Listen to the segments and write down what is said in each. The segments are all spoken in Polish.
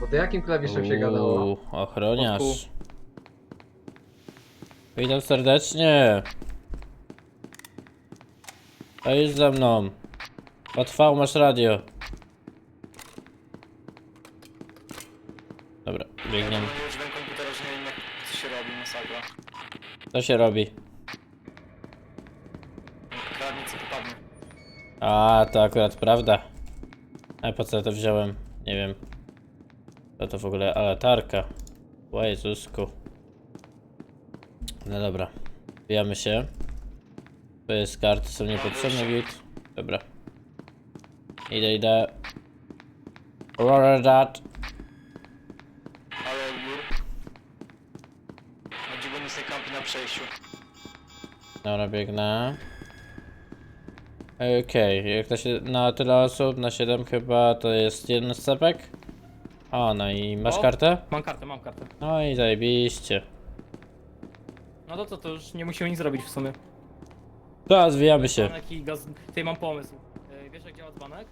Pod jakim klawiszem się gadało? Uuu, ochroniarz. Witam serdecznie. To jest ze mną. Otwał masz radio. Dobra, biegniemy. Użyłem komputera, że nie wiem jak to się robi, masakra. Co się robi? Kradnie co. A, to akurat prawda. A po co to wziąłem? Nie wiem. Co to w ogóle? A latarka. O Jezusku. No dobra. Wbijamy się. To jest karty, są niepotrzebne, git. Dobra. Idę, idę. Roller that. Ale odbiór. Będziemy sobie kampi na przejściu. Dobra, biegnę. Okej, jak to się na tyle osób, na 7 chyba, to jest jeden scepek. O, no i masz O. kartę? Mam kartę, mam kartę. No i zajebiście. No to co, to już nie musimy nic zrobić w sumie. To zwijamy się. Dzbanek i gaz... Ty, mam pomysł. E, Wiesz jak działa dzbanek?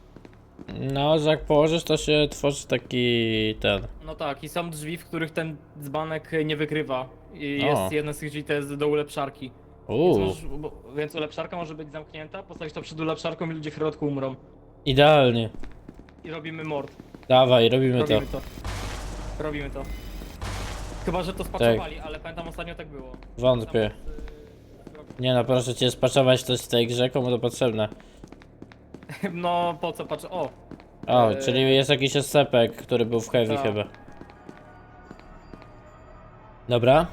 No, że jak położysz, to się tworzy taki ten. No tak, i są drzwi, w których ten dzbanek nie wykrywa. I O. jest jedna z tych drzwi, to jest do ulepszarki. Więc, Uuu, możesz, bo, więc ulepszarka może być zamknięta, postawić to przed ulepszarką i ludzie w środku umrą. idealnie. I robimy mord. Dawaj, robimy to. Robimy to. Robimy to. Chyba, że to spaczowali, ale pamiętam ostatnio tak było. Wątpię. Tam, Nie no, proszę cię spaczować coś w tej grze, komu to potrzebne. y, No po co patrz? O! O, Eee. czyli jest jakiś scepek, który był w heavy Tak. chyba. Dobra.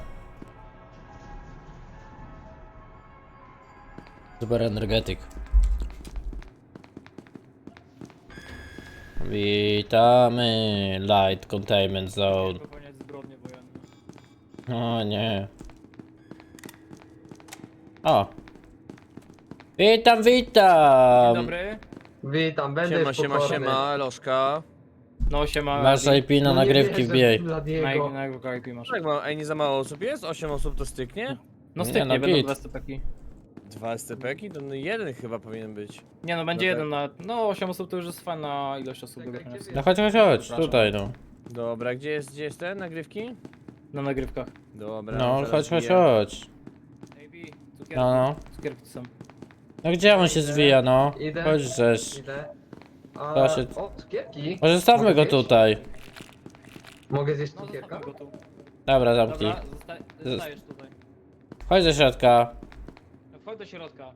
Super energetyk. Witamy Light Containment Zone. Popełniać zbrodnie wojenne. O nie. O. Witam, witam. Dzień dobry. Witam, będę Siema, siema, pokorny. siema, Lożka. No siema. Masz IP na No nie nagrywki, wierzę, wbijaj. Bladiego. Na, na, na IP masz. Tak, mam, ej, nie za mało osób jest? 8 osób to styknie? No Nie, styknie, no będą dwa. Dwa SCP-ki? To no jeden chyba powinien być. Nie no, będzie No tak. jeden na... No 8 osób to już jest fajna ilość osób. Wybrać gdzie No chodź, chodź, chodź, Przepraszam. tutaj no. Dobra, gdzie jest, gdzie jest ten, nagrywki? Na nagrywkach. Dobra, No, zaraz chodź, chodź, wbijam. chodź. Cukierki. No, no. Cukierki są. No gdzie on się zwija, no? Idę. Chodź, żeż. Idę. A, To się- O, cukierki. Może stawmy Mogę go tutaj. Mogę zjeść No cukierka? zostawmy go tu. Dobra, zamknij. Dobra, zosta zostajesz tutaj. Chodź do środka. No, Wchodź do środka.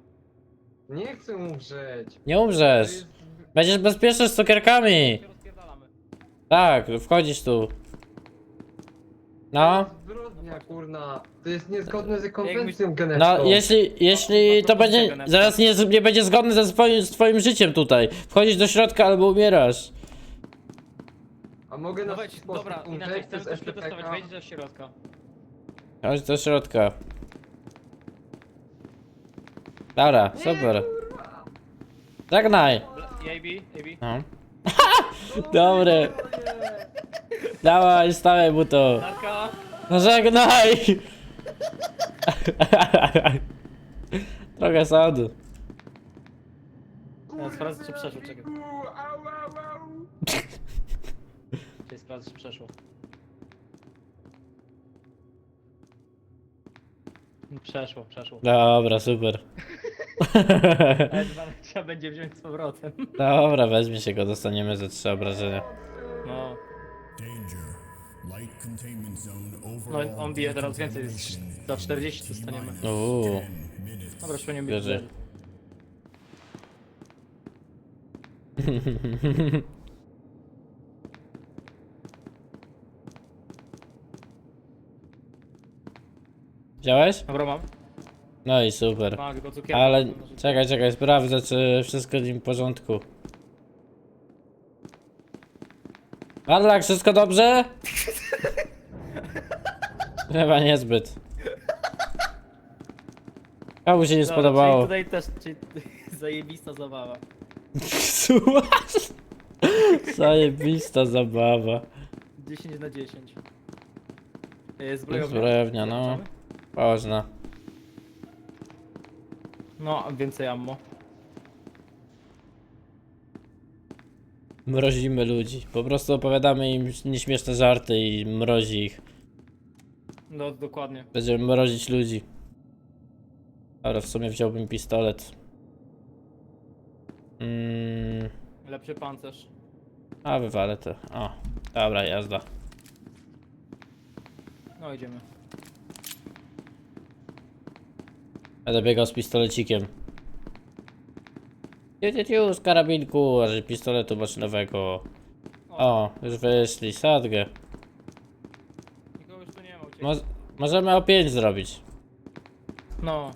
Nie chcę umrzeć. Nie To umrzesz. jest- Będziesz bezpieczny z cukierkami. Się rozpierdalamy. Tak, wchodzisz tu. No. Zbrodnia, kurna. To jest niezgodne z konwencją genetyczną. No, jeśli, jeśli to będzie, zaraz nie, nie będzie zgodne ze swoim, z twoim życiem tutaj. Wchodzisz do środka albo umierasz. A mogę No na sposób dobra, inaczej chcemy coś przetestować, wejdź do środka. Chodź do środka. Dobra, super. Żegnaj. AB, AB. No. Dobre. Dawaj, stawaj mu to. Narka. No żegnaj. Trochę sądu. Ja sprawdzę czy przeszło, czekaj. Czekaj, sprawdzę czy przeszło. Przeszło, przeszło. Dobra, super. Ale dwa trzeba będzie wziąć z powrotem. Dobra, weźmie się go, dostaniemy ze trzy obrażenia. No. Danger. Light containment zone No overall. on bije teraz więcej, za 40 dostaniemy. Uuu. Dobra, już nie Bierze. bierze. Wziąłeś? Dobra, mam. No i super. Ale czekaj, czekaj, sprawdzę, czy wszystko z nim w porządku. Arlak, wszystko dobrze? Chyba niezbyt. Komu się nie Dobra, spodobało? Czyli tutaj też czyli zajebista zabawa. Słuchaj. Zajebista zabawa. 10 na 10. Yy, Zbrojownia. Zbrojownia, no. Można. No, więcej ammo. Mrozimy ludzi. Po prostu opowiadamy im nieśmieszne żarty i mrozi ich. No, dokładnie. Będziemy mrozić ludzi. Ale w sumie wziąłbym pistolet. Mm, Lepszy pancerz. a wywalę to. O, dobra, jazda. No, idziemy. Będę biegał z pistolecikiem. Ciu, ciu, z karabinku, a że pistoletu maszynowego. O, już wyszli, sadgę. Nikogo już tu nie ma. uciekł. Mo możemy o 5 zrobić. No,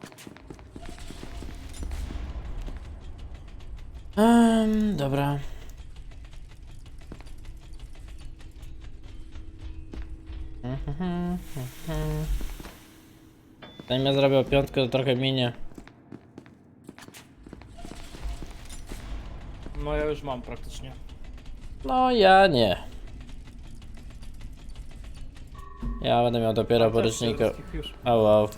Um, dobra. Zanim ja zrobię piątkę, to trochę minie. no ja już mam praktycznie. No ja nie. Ja będę miał dopiero wszystkich już. O wow.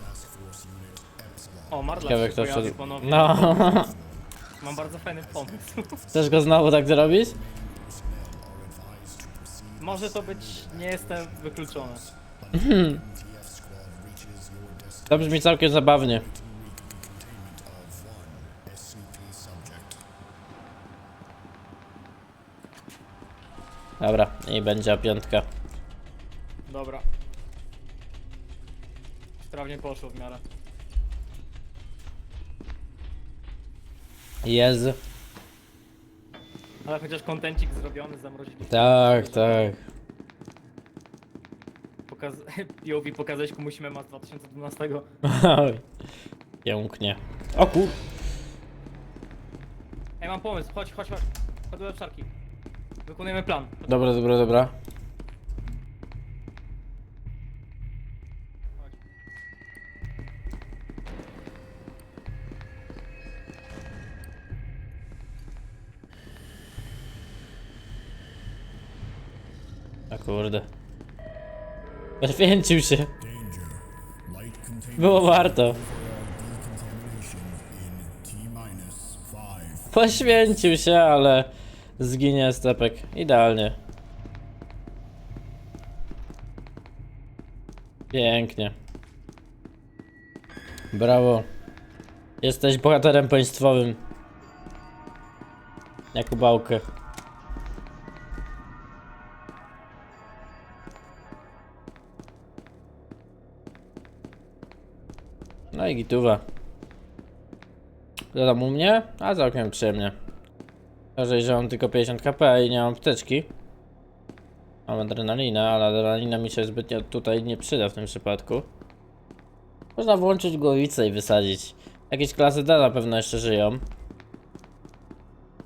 O, Marla Ciekawe się kto wszedł. No. Mam bardzo fajny pomysł. Chcesz go znowu tak zrobić? Może to być, nie jestem wykluczony. To brzmi całkiem zabawnie. Dobra, i będzie piątka. Dobra. Sprawnie poszło w miarę. Jest. Ale chociaż kontencik zrobiony, zamrozili. Tak, tak. Pokaz... POV pokazać komuś mema z 2012. Oj. Pięknie. O kur... Ej, mam pomysł, chodź, chodź, chodź. Chodź do obszarki. Wykonujemy plan. Dobra, dobra, dobra. A kurde. Poświęcił się. Było warto. Poświęcił się, ale zginie stepek. Idealnie. Pięknie. Brawo. Jesteś bohaterem państwowym. Jakubałkę. No i gituwa. Co tam u mnie? A całkiem przyjemnie. Gorzej, że mam tylko 50 kp i nie mam apteczki. Mam adrenalinę, ale adrenalina mi się zbytnio tutaj nie przyda w tym przypadku. Można włączyć głowicę i wysadzić. Jakieś klasy D na pewno jeszcze żyją.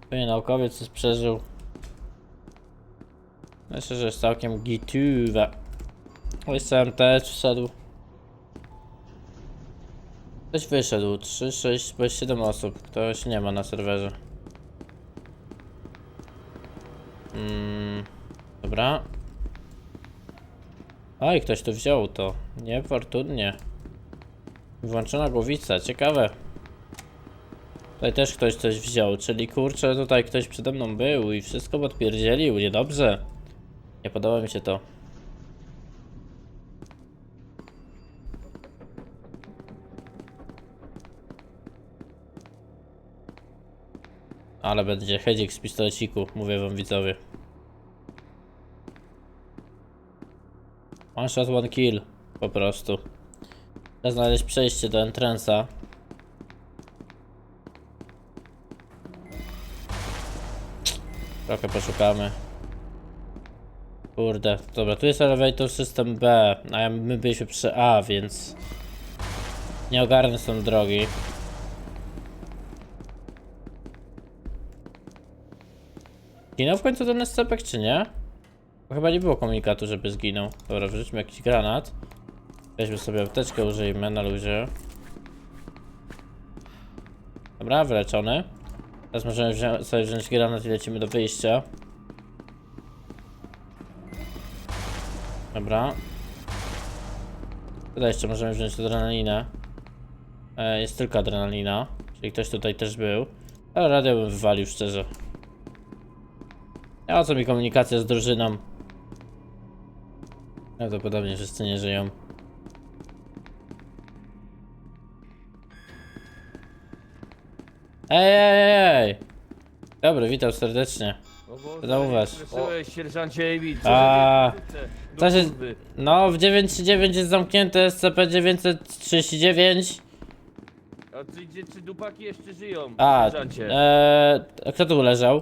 Pewnie naukowiec coś przeżył. Myślę, że jest całkiem gituwa. Jeszcze MTS wszedł. Ktoś wyszedł. 3, 6, bo jest 7 osób. Ktoś nie ma na serwerze. Mm, dobra. Oj, ktoś tu wziął to. Niefortunnie. Włączona głowica, ciekawe. Tutaj też ktoś coś wziął, czyli kurczę, tutaj ktoś przede mną był i wszystko podpierdzielił, niedobrze. Nie podoba mi się to. Ale będzie hedzik z pistoleciku, mówię wam widzowie. One shot, one kill. Po prostu. Trzeba znaleźć przejście do entrance'a. Trochę poszukamy. Kurde, dobra, tu jest elevator system B, a my byliśmy przy A, więc nie ogarnę są drogi. Zginął w końcu ten SCP, czy nie? Bo chyba nie było komunikatu, żeby zginął. Dobra, wrzućmy jakiś granat. Weźmy sobie apteczkę, użyjmy na luzie. Dobra, wyleczony. Teraz możemy wzią sobie wziąć granat i lecimy do wyjścia. Dobra. Tutaj jeszcze możemy wziąć adrenalinę. E, jest tylko adrenalina, czyli ktoś tutaj też był. Ale radio bym wywalił szczerze. A o co mi komunikacja z drużyną? Prawdopodobnie wszyscy nie żyją. Ej, ej, ej! Dobry, witam serdecznie. Zauważ. Słyszałeś, sierżancie AB, co A, co się-. No, w 939 jest zamknięte SCP-939. A czy, czy, czy dupaki jeszcze żyją, A, sierżancie? a kto tu leżał?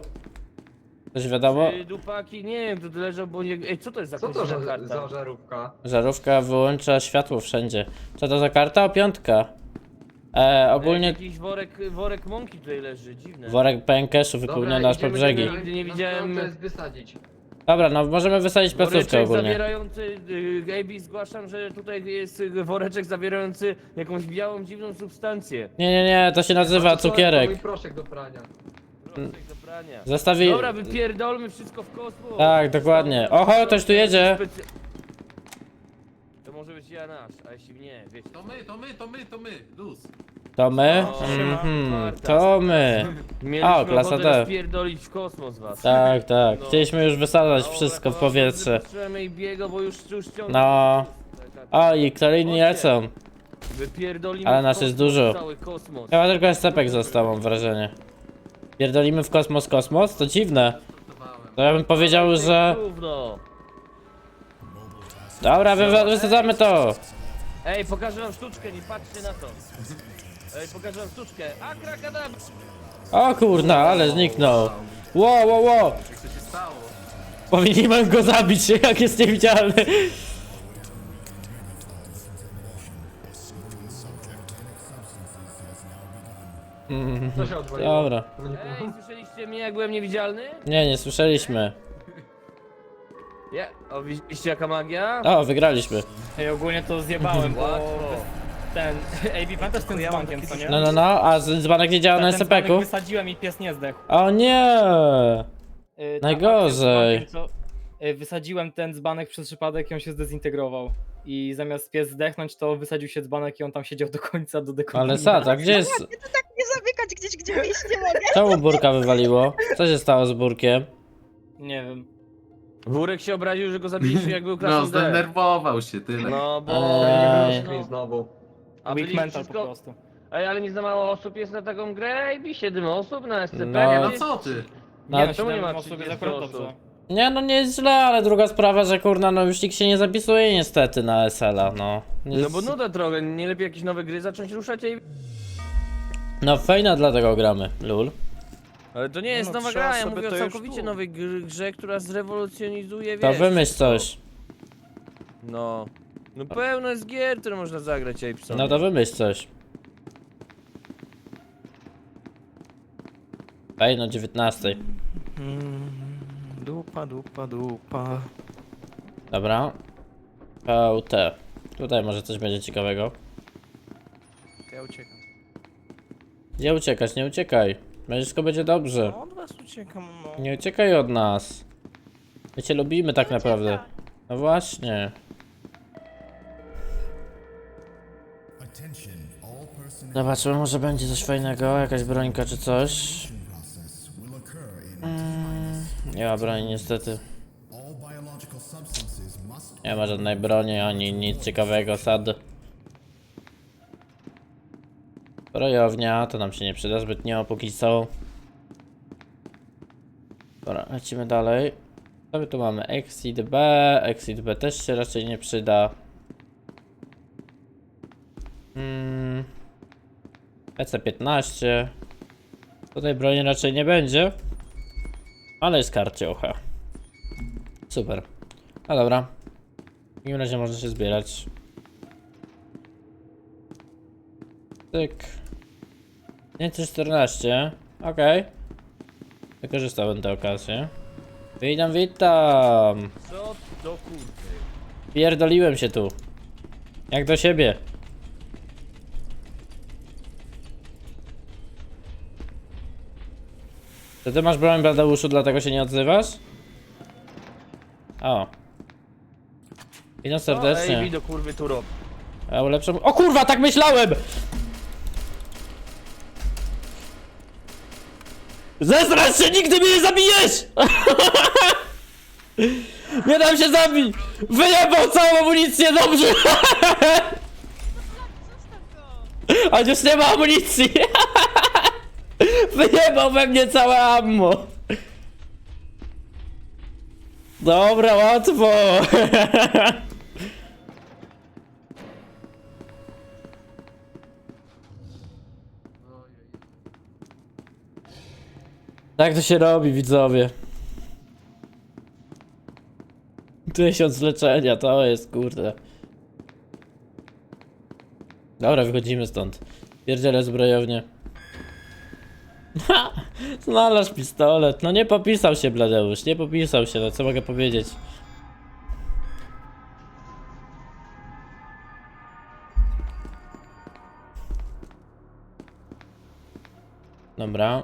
Coś wiadomo? Czy dupaki, nie wiem, tu leżał, bo nie... Ej, co to jest za Co to za, karta? za żarówka? Żarówka wyłącza światło wszędzie. Co to za karta? O, piątka. Eee, Ej, ogólnie Jakiś worek, worek mąki tutaj leży, dziwne. worek PNKS-u wypełniony aż po idziemy brzegi. Nigdy nie na widziałem- To jest wysadzić. Dobra, no możemy wysadzić placówkę Woreczek ogólnie. zawierający, y, AB zgłaszam, że tutaj jest y, woreczek zawierający jakąś białą, dziwną substancję. Nie, nie, nie, to się nazywa To mój cukierek. proszek do prania. Woreczek do prania. Zostawi... Dobra, wypierdolmy wszystko w kosmos. Tak, dokładnie. Oho, ktoś tu jedzie. Specy- To może być ja nasz, a jeśli nie, wiecie. To my, to my, to my, to my, luz. To my? O, Mhm, to my. Mieliśmy O, klasa ochotę D. rozpierdolić w kosmos was. Tak, tak. No. Chcieliśmy już wysadzać Dobra, wszystko w powietrze. Wypuszczamy biego, bo już, już. No. O, i kolejni lecą. Wypierdolimy Ale w nas jest kosmos dużo. Cały kosmos. Chyba tylko SCP został, mam wrażenie. Pierdolimy w kosmos kosmos? To dziwne. To ja bym powiedział, że... Dobra, wy- wysadzamy to. Ej, pokażę wam sztuczkę, nie patrzcie na to. Ej, pokażę wam sztuczkę. A, krakadam! O kurna, ale zniknął. Ło, ło, ło. Się stało? Powinienem go zabić, jak jest niewidzialny. Co się odwaliło? Dobra. Ej, słyszeliście mnie jak byłem niewidzialny? Nie, nie słyszeliśmy. Nie. O, widzieliście jaka magia? O, wygraliśmy. Ej, ogólnie to zjebałem, bo Łatwo. ten AB pamiętasz ten z bankiem, co nie? No, no, no, a z- dzbanek nie działa na ten dzbanek SCP-ku? wysadziłem i pies nie zdechł. O nie! Y, Najgorzej. tak, ten z bankiem, co- y, Wysadziłem ten dzbanek przez przypadek i on się zdezintegrował. I zamiast pies zdechnąć, to wysadził się dzbanek i on tam siedział do końca, do dekontaminacji. Ale Sata, gdzie jest... nie zamykać gdzieś, gdzie wyjść nie mogę. Czemu burka wywaliło? Co się stało z burkiem? Nie wiem. Wórek się obraził, że go zabiliśmy jak był No, klasą D. zdenerwował się, tyle. No, bo... Eee. Screen znowu. A Weak mental po wszystko... prostu. Ej, ale nie za mało osób jest na taką grę? Ej, 7 osób na SCP? No. Nie, no co ty? No, Nie, no, czemu nie ma osób jest 30 akurat osób? Nie, no nie jest źle, ale druga sprawa, że kurna, no już nikt się nie zapisuje niestety na SL-a, no. No Jest... bo nuda trochę, nie lepiej jakieś nowe gry zacząć ruszać i... No fejna dlatego gramy, lul. Ale to nie jest No, nowa gra, ja mówię o to już całkowicie tu. nowej gr grze, która zrewolucjonizuje, To wiesz... wymyśl wszystko. coś. No. No pełno jest gier, które można zagrać, psom. No to wymyśl coś. Ej, no 19. Mm, dupa, dupa, dupa. Dobra. VT. Tutaj może coś będzie ciekawego. Ja uciekam. Gdzie uciekać? Nie uciekaj. Wszystko będzie dobrze. No, od was uciekam, no. Nie uciekaj od nas. My cię lubimy tak naprawdę. No właśnie. Zobaczmy, może będzie coś fajnego, jakaś brońka czy coś. Nie ma broni niestety. Nie ma żadnej broni ani nic ciekawego, sad. Zbrojownia, to nam się nie przyda zbytnio póki co. Dobra, lecimy dalej. Co my tu mamy? Exit B, Exit B też się raczej nie przyda. Hmm. PC-15. Tutaj broni raczej nie będzie. Ale jest karciocha. Super. No dobra. W takim razie można się zbierać. Tyk. 514. Okej. Wykorzystałem tę okazję. Witam, witam. Co do kurwy? Pierdoliłem się tu. Jak do siebie. Ty masz broń Bladeuszu, dlatego się nie odzywasz? O. Witam No, serdecznie. ej, do kurwy tu rob. Ja ulepszam. O kurwa, tak myślałem! Zesrać się, nigdy mnie nie zabijesz! Nie dam się zabić! Wyjebał całą amunicję, dobrze! A już nie ma amunicji! Wyjebał we mnie całe ammo! Dobra, łatwo! Tak to się robi, widzowie. Tysiąc leczenia, to jest kurde. Dobra, wychodzimy stąd. Pierdzielę zbrojownię. Znalazł pistolet. No nie popisał się Bladeusz, nie popisał się, no co mogę powiedzieć. Dobra.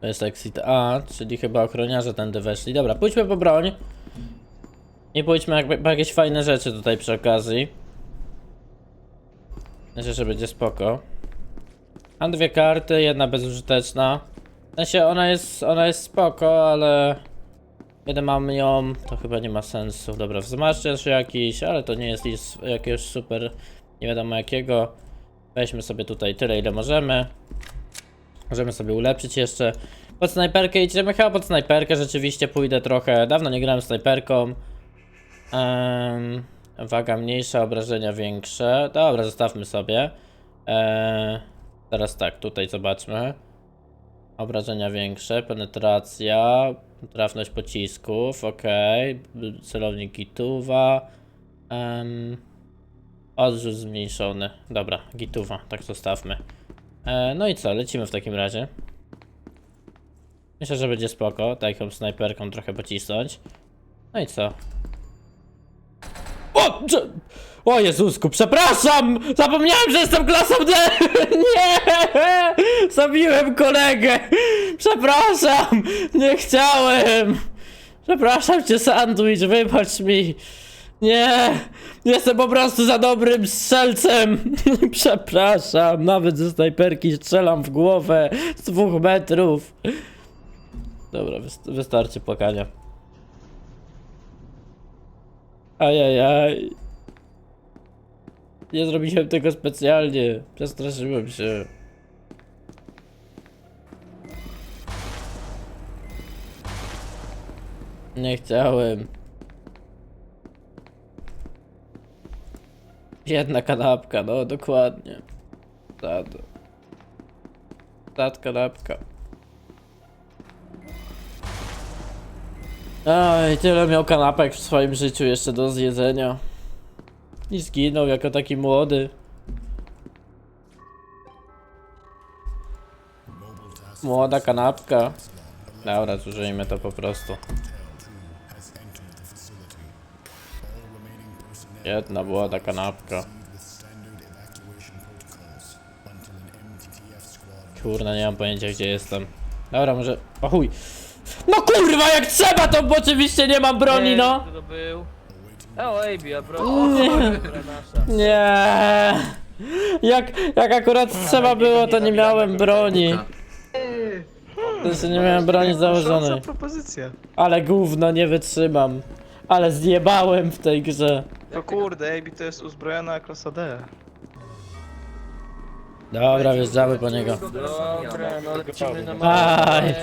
To jest exit A, czyli chyba ochroniarze tędy weszli. Dobra, pójdźmy po broń. I pójdźmy po jakieś fajne rzeczy tutaj przy okazji. Myślę, że będzie spoko. Mam dwie karty, jedna bezużyteczna. W sensie ona jest, ona jest spoko, ale... Kiedy mam ją, to chyba nie ma sensu. Dobra, wzmacniacz jakiś, ale to nie jest jakiegoś super, nie wiadomo jakiego. Weźmy sobie tutaj tyle, ile możemy. Możemy sobie ulepszyć jeszcze. Pod snajperkę idziemy, chyba pod snajperkę rzeczywiście pójdę trochę. Dawno nie grałem snajperką. Em, waga mniejsza, obrażenia większe. Dobra, zostawmy sobie. Eee, teraz tak, tutaj zobaczmy. Obrażenia większe, penetracja, trafność pocisków, ok. Celownik gituwa. Um, odrzut zmniejszony. Dobra, gituwa, tak zostawmy. E, no i co, lecimy w takim razie. Myślę, że będzie spoko, taką snajperką trochę pocisnąć. No i co? O! O Jezusku, przepraszam! Zapomniałem, że jestem klasą D! Nie! Zabiłem kolegę! Przepraszam! Nie chciałem! Przepraszam cię, sandwich, wybacz mi! Nie! Jestem po prostu za dobrym strzelcem! Przepraszam, nawet ze snajperki strzelam w głowę z dwóch metrów. Dobra, wyst- wystarczy płakania. Ajajaj. Nie zrobiłem tego specjalnie. Przestraszyłem się. Nie chciałem. Jedna kanapka, no dokładnie. Tato. Tat kanapka. Aj, tyle miał kanapek w swoim życiu jeszcze do zjedzenia. I zginął jako taki młody. Młoda kanapka. Dobra, zużyjmy to po prostu. Jedna młoda kanapka. Kurna, nie mam pojęcia gdzie jestem. Dobra, może... O chuj. Kurwa, jak trzeba to oczywiście nie mam broni, no! Kto to był? O, Ejbi, a pro... Nie. Dobra, nasza. Nie. Jak, jak akurat trzeba było, to nie miałem broni. To jeszcze nie miałem broni założonej. Propozycja. Ale gówno, nie wytrzymam. Ale zjebałem w tej grze. No kurde, AB to jest uzbrojona klasa D. Dobra, wjeżdżamy po niego. Dobra, no lecimy na Aj.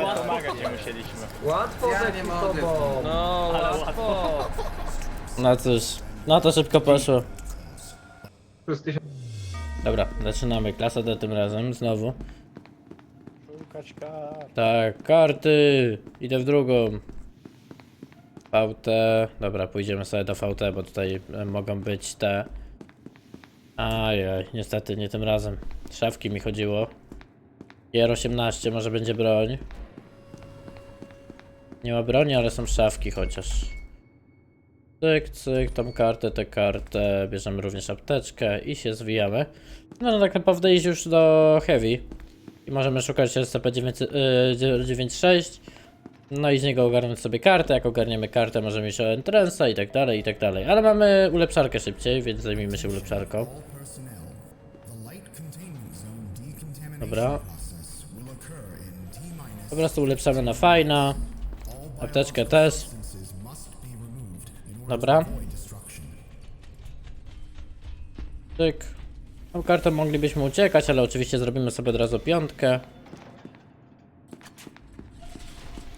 Małe Łatwo ja nie mogę. No, łatwo. No cóż, no to szybko poszło. Plus tysiąc. Dobra, zaczynamy. Klasa D tym razem, znowu. Tak, karty! Idę w drugą. VT. Dobra, pójdziemy sobie do VT, bo tutaj e, mogą być te. Ajaj, niestety nie tym razem. Szafki mi chodziło. JR18, może będzie broń. Nie ma broni, ale są szafki chociaż. Cyk, cyk, tą kartę, tę kartę. Bierzemy również apteczkę i się zwijamy. No, no tak naprawdę iść już do Heavy. I możemy szukać SCP-96. No i z niego ogarnąć sobie kartę. Jak ogarniemy kartę, możemy mieć entrance'a i tak dalej, i tak dalej. Ale mamy ulepszarkę szybciej, więc zajmijmy się ulepszarką. Dobra. Po prostu ulepszamy na fajna. Apteczkę też. Dobra. Tyk. Tą kartą moglibyśmy uciekać, ale oczywiście zrobimy sobie od razu piątkę.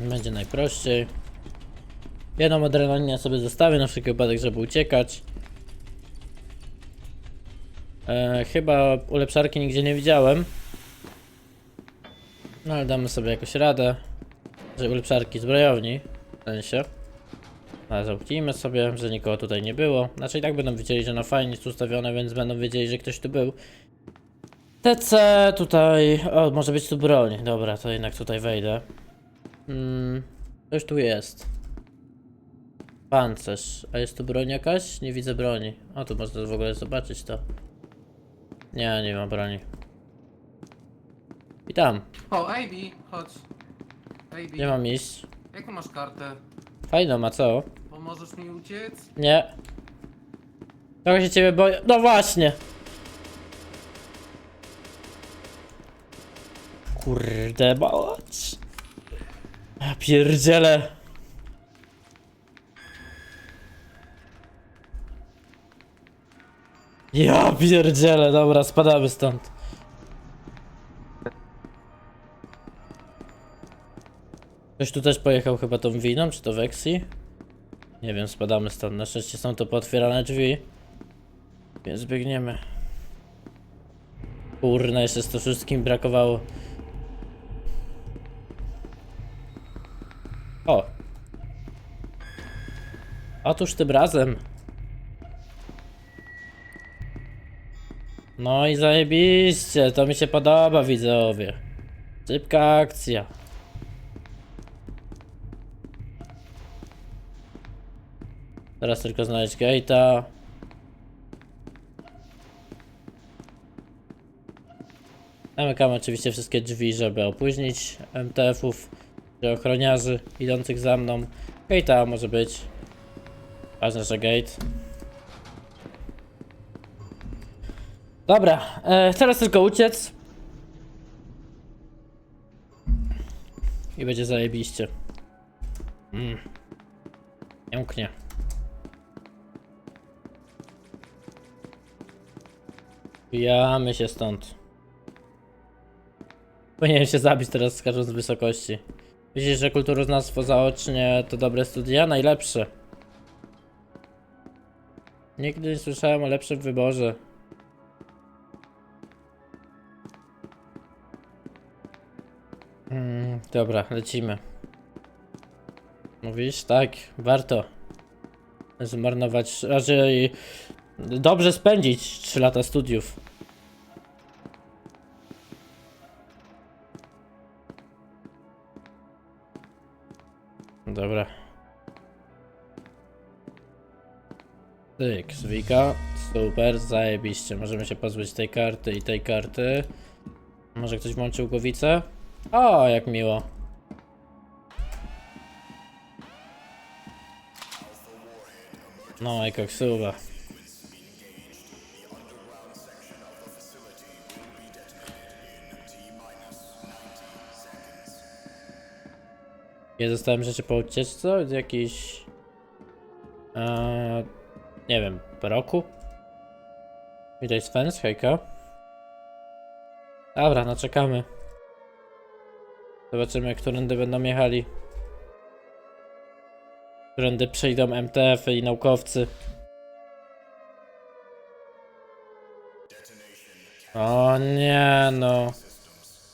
Będzie najprościej. Jedną adrenalinę sobie zostawię na wszelki wypadek, żeby uciekać. E, chyba ulepszarki nigdzie nie widziałem. No ale damy sobie jakoś radę. Że ulepszarki zbrojowni. W sensie. Ale zamknijmy sobie, że nikogo tutaj nie było. Znaczy i tak będą wiedzieli, że na fajnie jest ustawione, więc będą wiedzieli, że ktoś tu był. TC tutaj... O, może być tu broń. Dobra, to jednak tutaj wejdę. Hmm, coś tu jest. Pancerz. A jest tu broń jakaś? Nie widzę broni. O, tu można w ogóle zobaczyć to. Nie, nie ma broni. I tam. O, AB, chodź. AB, Nie mam iść. jaką masz kartę? Fajno, ma co? Pomożesz mi uciec? Nie. Trochę się ciebie boję. No właśnie. Kurde, mać. Ja pierdzielę. Ja pierdzielę, dobra, spadamy stąd. Ktoś tu też pojechał chyba tą winą, czy to Vexi? Nie wiem, spadamy stąd. Na szczęście są to pootwierane drzwi. Więc biegniemy. Kurna, jeszcze z to wszystkim brakowało. O! Otóż tym razem. No i zajebiście, to mi się podoba widzowie. Szybka akcja. Teraz tylko znaleźć gate'a. Zamykamy oczywiście wszystkie drzwi, żeby opóźnić MTF-ów czy ochroniarzy idących za mną. Gate'a może być. Ważne, że gate. Dobra, e, teraz tylko uciec. I będzie zajebiście. Mm. Pięknie. Bijamy się stąd. Powinienem się zabić teraz skacząc z wysokości. Myślisz, że kulturoznawstwo zaocznie to dobre studia? Najlepsze. Nigdy nie słyszałem o lepszym wyborze. Mm, dobra, lecimy. Mówisz? Tak, warto. Zmarnować, raczej dobrze spędzić 3 lata studiów. Dobra. Tyk, zwika. Super, zajebiście. Możemy się pozbyć tej karty i tej karty. Może ktoś włączył głowicę? O, jak miło. No, i koksuwa. Ja dostałem rzeczy po ucieczce od jakiejś... Eee, nie wiem, roku? Widać Sven, hejka. Dobra, no czekamy. Zobaczymy, którędy będą jechali. Którędy przejdą MTF -y i naukowcy. O nie no.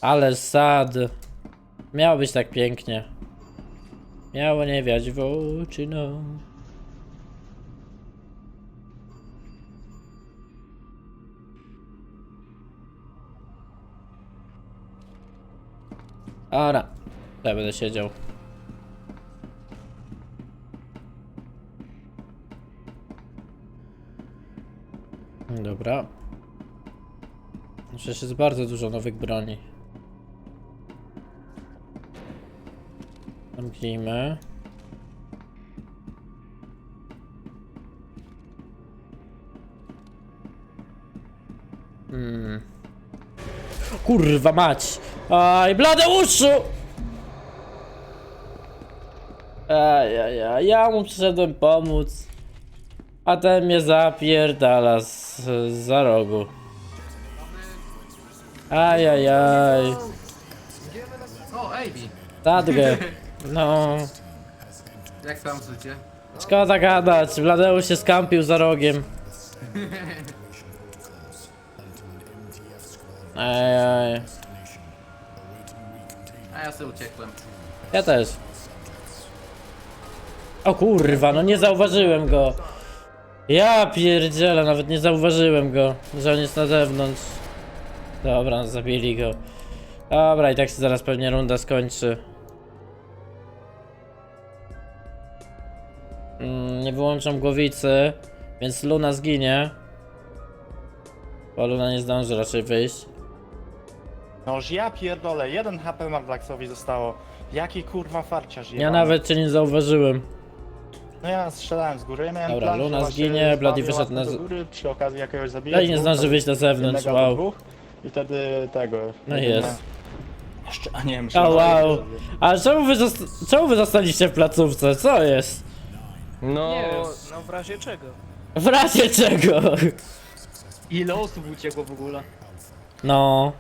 Ale sad. Miało być tak pięknie. Miało nie wiać w oczy, no. Ara. Ja będę siedział. Dobra. Przecież jest bardzo dużo nowych broni. Zamknijmy. Hmm. Kurwa mać! Aj, blade uszu! Aj, aj, ja mu przyszedłem pomóc. A ten mnie zapierdala z, za rogu. Aj, aj, aj. O. Tadgę. No. Jak tam życie? Szkoda gadać, Bladeusz się skampił za rogiem. Ej, ej. A ja sobie uciekłem. Ja też. O kurwa, no nie zauważyłem go. Ja pierdzielę, nawet nie zauważyłem go, że on jest na zewnątrz. Dobra, zabili go. Dobra, i tak się zaraz pewnie runda skończy. Mm, nie wyłączam głowicy, więc Luna zginie. Bo Luna nie zdąży raczej wyjść. Noż ja pierdolę, jeden HP Mardlaxowi zostało. Jaki kurwa farciarz Ja jebany. nawet cię nie zauważyłem. No ja strzelałem z góry, ja miałem Dobra, plan, że Luna właśnie zginie, Bloody zbawię wyszedł na z- do góry, przy okazji jakiegoś zabija. No i nie dwóch, zdąży wyjść na zewnątrz, jednego do wow. dwóch I wtedy tego... No jedyne- jest. Jeszcze, a nie wiem, O wow. A czemu wy, zosta- czemu wy zostaliście w placówce? Co jest? No, Nie wiem. no w razie czego? W razie czego? Ile osób uciekło w ogóle? No,